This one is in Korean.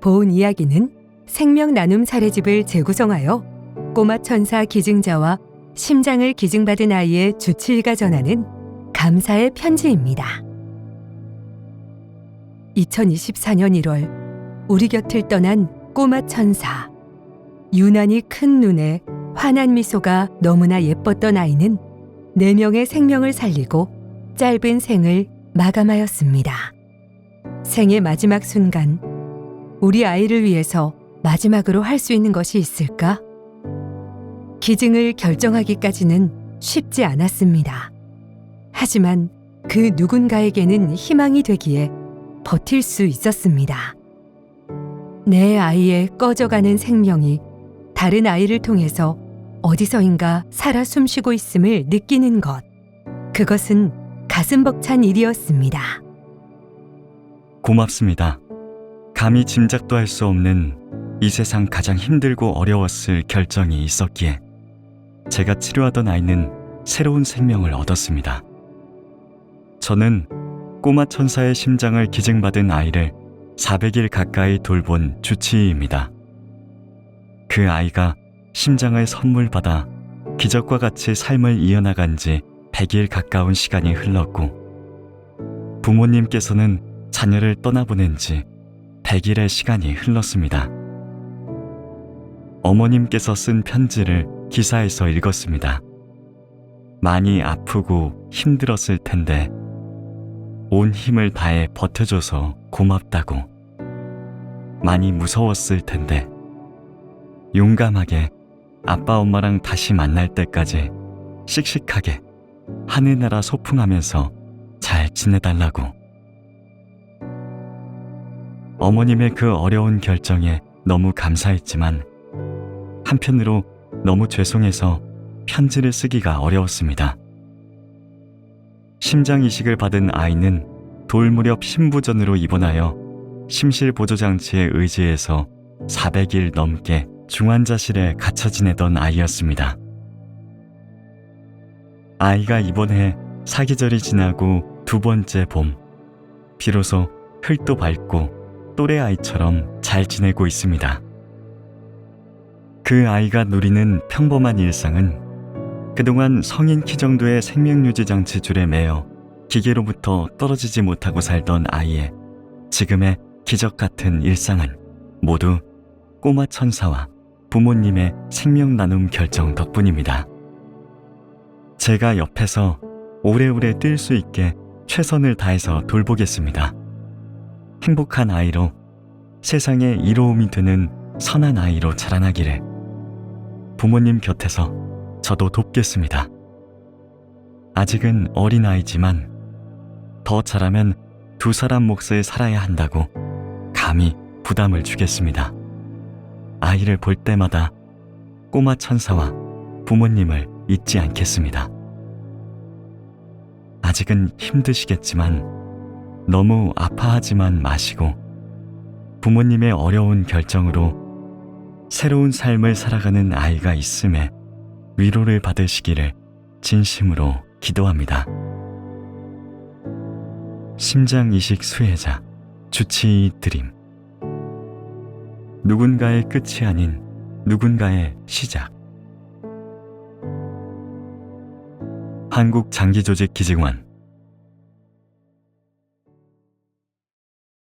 보은 이야기는 생명 나눔 사례집을 재구성하여 꼬마 천사 기증자와 심장을 기증받은 아이의 주치의가 전하는 감사의 편지입니다. 2024년 1월 우리 곁을 떠난 꼬마 천사 유난히 큰 눈에 환한 미소가 너무나 예뻤던 아이는 네 명의 생명을 살리고 짧은 생을 마감하였습니다. 생의 마지막 순간 우리 아이를 위해서 마지막으로 할 수 있는 것이 있을까? 기증을 결정하기까지는 쉽지 않았습니다. 하지만 그 누군가에게는 희망이 되기에 버틸 수 있었습니다. 내 아이의 꺼져가는 생명이 다른 아이를 통해서 어디서인가 살아 숨쉬고 있음을 느끼는 것. 그것은 가슴 벅찬 일이었습니다. 고맙습니다. 감히 짐작도 할 수 없는 이 세상 가장 힘들고 어려웠을 결정이 있었기에 제가 치료하던 아이는 새로운 생명을 얻었습니다. 저는 꼬마 천사의 심장을 기증받은 아이를 400일 가까이 돌본 주치의입니다. 그 아이가 심장을 선물 받아 기적과 같이 삶을 이어나간 지 100일 가까운 시간이 흘렀고 부모님께서는 자녀를 떠나보낸 지 100일의 시간이 흘렀습니다. 어머님께서 쓴 편지를 기사에서 읽었습니다. 많이 아프고 힘들었을 텐데 온 힘을 다해 버텨줘서 고맙다고. 많이 무서웠을 텐데 용감하게 아빠 엄마랑 다시 만날 때까지 씩씩하게 하늘나라 소풍하면서 잘 지내달라고. 어머님의 그 어려운 결정에 너무 감사했지만 한편으로 너무 죄송해서 편지를 쓰기가 어려웠습니다. 심장 이식을 받은 아이는 돌 무렵 신부전으로 입원하여 심실 보조 장치에 의지해서 400일 넘게 중환자실에 갇혀 지내던 아이였습니다. 아이가 입원해 사계절이 지나고 두 번째 봄, 비로소 흙도 밟고 또래 아이처럼 잘 지내고 있습니다. 그 아이가 누리는 평범한 일상은 그동안 성인 키 정도의 생명유지 장치 줄에 매여 기계로부터 떨어지지 못하고 살던 아이의 지금의 기적 같은 일상은 모두 꼬마 천사와 부모님의 생명 나눔 결정 덕분입니다. 제가 옆에서 오래오래 뛸 수 있게 최선을 다해서 돌보겠습니다. 행복한 아이로 세상에 이로움이 되는 선한 아이로 자라나기를 부모님 곁에서 저도 돕겠습니다. 아직은 어린아이지만 더 자라면 두 사람 몫을 살아야 한다고 감히 부담을 주겠습니다. 아이를 볼 때마다 꼬마 천사와 부모님을 잊지 않겠습니다. 아직은 힘드시겠지만 너무 아파하지만 마시고 부모님의 어려운 결정으로 새로운 삶을 살아가는 아이가 있음에 위로를 받으시기를 진심으로 기도합니다. 심장 이식 수혜자 주치의 드림. 누군가의 끝이 아닌 누군가의 시작. 한국 장기조직 기증원